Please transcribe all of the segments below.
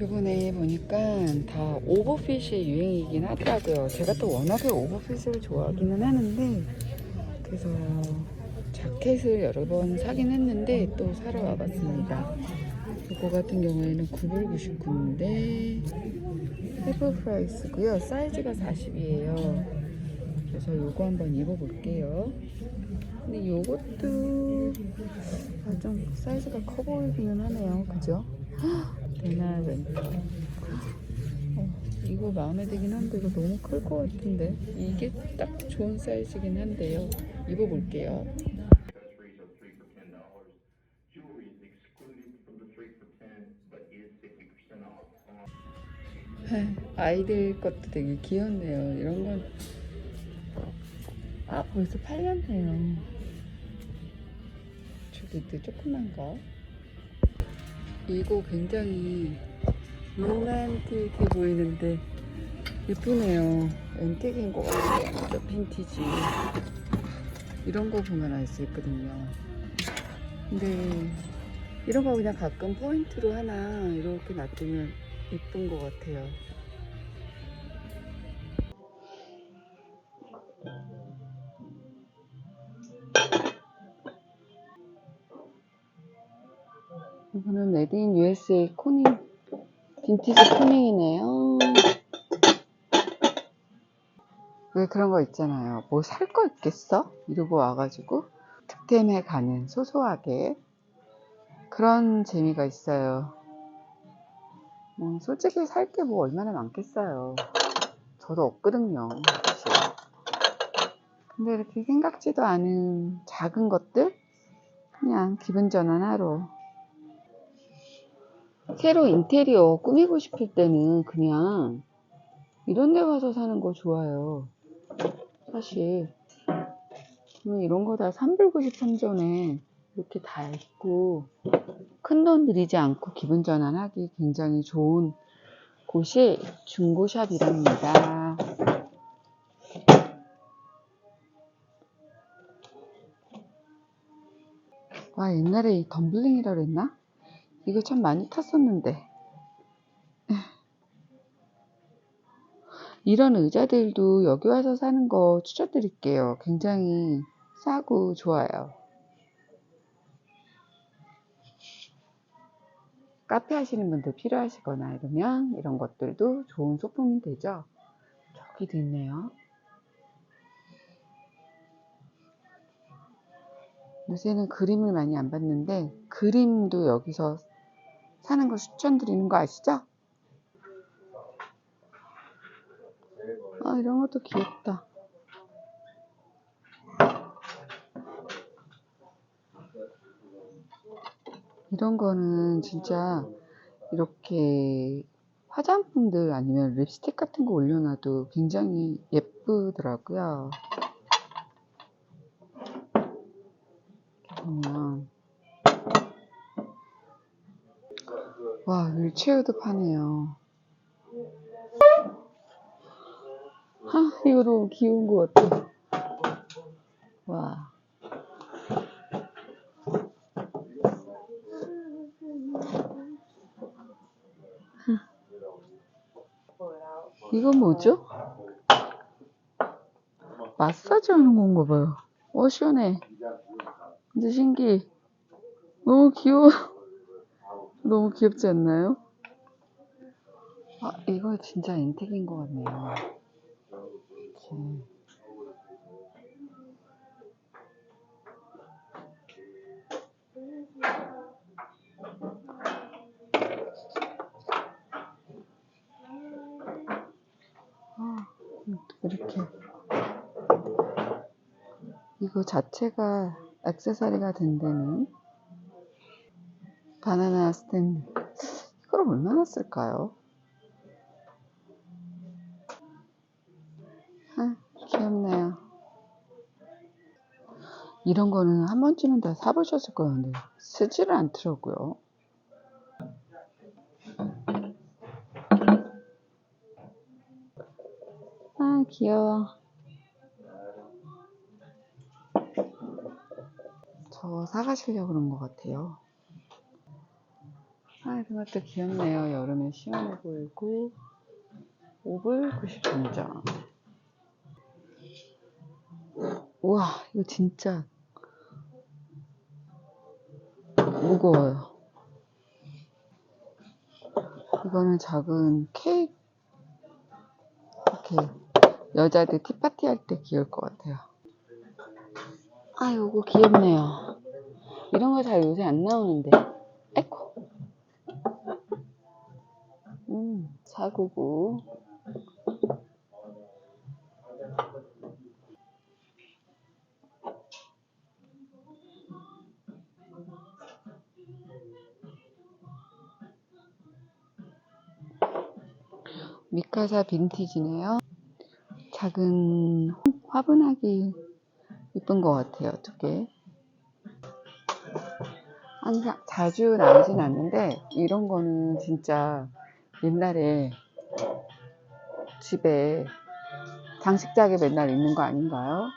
이번에 보니까 다 오버핏이 유행이긴 하더라고요. 제가 또 워낙에 오버핏을 좋아하기는 하는데 그래서 자켓을 여러 번 사긴 했는데 또 사러 와봤습니다. 이거 같은 경우에는 9불 99인데 헤브 프라이스고요. 사이즈가 40이에요. 그래서 요거 한번 입어볼게요. 근데 요것도 아, 좀 사이즈가 커 보이기는 하네요. 그죠? 대나. 어, 이거 마음에 들긴 한데 이거 너무 클 것 같은데 이게 딱 좋은 사이즈긴 한데요. 입어볼게요. 아이들 것도 되게 귀엽네요. 이런 건. 아, 벌써 팔렸네요. 저기도 조그만 거. 이거 굉장히 로맨틱해 보이는데 예쁘네요. 엔틱인 것 같아요. 빈티지. 이런 거 보면 알 수 있거든요. 근데 이런 거 그냥 가끔 포인트로 하나 이렇게 놔두면 예쁜 것 같아요. 이거는 메드인 USA 코닝 빈티지 코닝이네요. 왜 그런 거 있잖아요. 뭐 살 거 있겠어? 이러고 와가지고 득템에 가는 소소하게 그런 재미가 있어요. 뭐 솔직히 살 게 뭐 얼마나 많겠어요. 저도 없거든요. 사실. 근데 이렇게 생각지도 않은 작은 것들 그냥 기분 전환하러 새로 인테리어 꾸미고 싶을 때는 그냥 이런 데 가서 사는 거 좋아요. 사실 뭐 이런 거 다 3불 93전에 이렇게 다 있고 큰 돈 들이지 않고 기분 전환하기 굉장히 좋은 곳이 중고샵이랍니다. 와 옛날에 이 덤블링이라 그랬나? 이거 참 많이 탔었는데 이런 의자들도 여기 와서 사는 거 추천드릴게요. 굉장히 싸고 좋아요. 카페 하시는 분들 필요하시거나 이러면 이런 것들도 좋은 소품이 되죠. 저기도 있네요. 요새는 그림을 많이 안 봤는데 그림도 여기서 사는 거 추천드리는 거 아시죠? 아 이런 것도 귀엽다. 이런 거는 진짜 이렇게 화장품들 아니면 립스틱 같은 거 올려놔도 굉장히 예쁘더라고요. 보면 와 윌체어도 파네요. 아 이거 너무 귀여운 것 같아. 와. 이건 뭐죠? 마사지 하는 건가 봐요. 어, 시원해. 근데 신기해. 너무 귀여워. 너무 귀엽지 않나요? 아, 이거 진짜 엔텍인 것 같네요. 이렇게. 아, 이렇게. 이거 자체가 액세서리가 된다는 바나나 스탠드. 이걸 얼마나 쓸까요? 아, 귀엽네요. 이런 거는 한 번쯤은 다 사보셨을 거였는데 쓰지를 않더라고요. 아, 귀여워. 저 사가시려고 그런 것 같아요. 이것도 귀엽네요. 여름에 시원해 보이고 5불 90분장. 우와 이거 진짜 무거워요. 이거는 작은 케이크 이렇게 여자들 티파티 할 때 귀여울 것 같아요. 아 이거 귀엽네요. 이런 거 잘 요새 안 나오는데. 음, 사구구. 미카사 빈티지네요. 작은 화분하기 이쁜 것 같아요. 두 개. 항상 자주 나오진 않는데 이런 거는 진짜 옛날에 집에 장식장에 맨날 있는 거 아닌가요?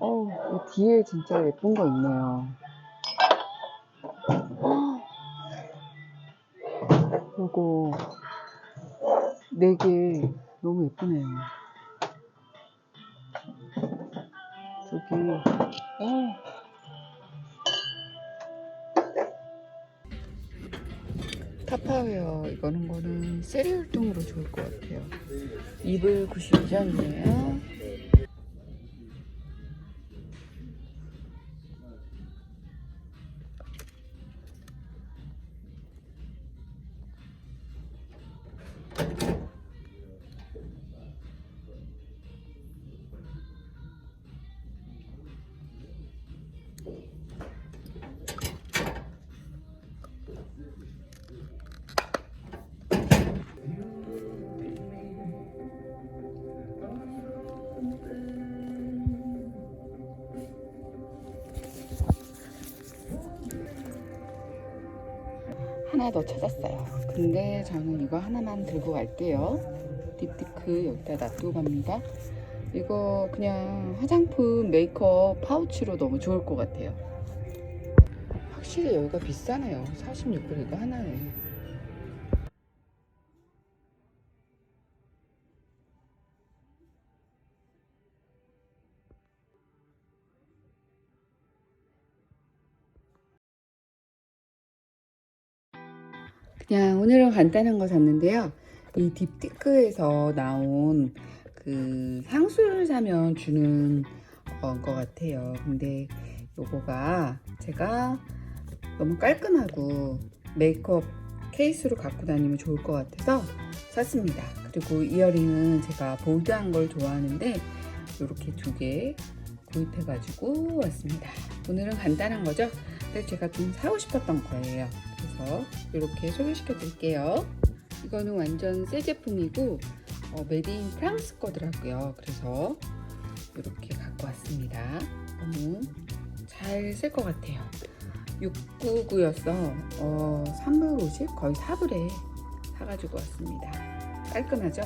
어, 이 뒤에 진짜 예쁜 거 있네요. 어, 요거 네 개 너무 예쁘네요. 저기, 어. 타파웨어 이거는 거는 세리 활동으로 좋을 것 같아요. 2불 92전이에요. 하나 더 찾았어요. 근데 저는 이거 하나만 들고 갈게요. 딥티크 여기다 놔두고 갑니다. 이거 그냥 화장품 메이크업 파우치로 너무 좋을 것 같아요. 확실히 여기가 비싸네요. 46불 이거 하나에. 그냥 오늘은 간단한 거 샀는데요. 이 딥티크에서 나온 그 향수를 사면 주는 어, 것 같아요. 근데 요거가 제가 너무 깔끔하고 메이크업 케이스로 갖고 다니면 좋을 것 같아서 샀습니다. 그리고 이어링은 제가 볼드한 걸 좋아하는데 이렇게 두 개 구입해가지고 왔습니다. 오늘은 간단한 거죠? 근데 제가 좀 사고 싶었던 거예요. 그래서 이렇게 소개시켜 드릴게요. 이거는 완전 새 제품이고 어, 메디인 프랑스 거더라고요. 그래서 이렇게 갖고 왔습니다. 너무 잘 쓸 것 같아요. 699였어. 어, 3불 50? 거의 4불에 사가지고 왔습니다. 깔끔하죠?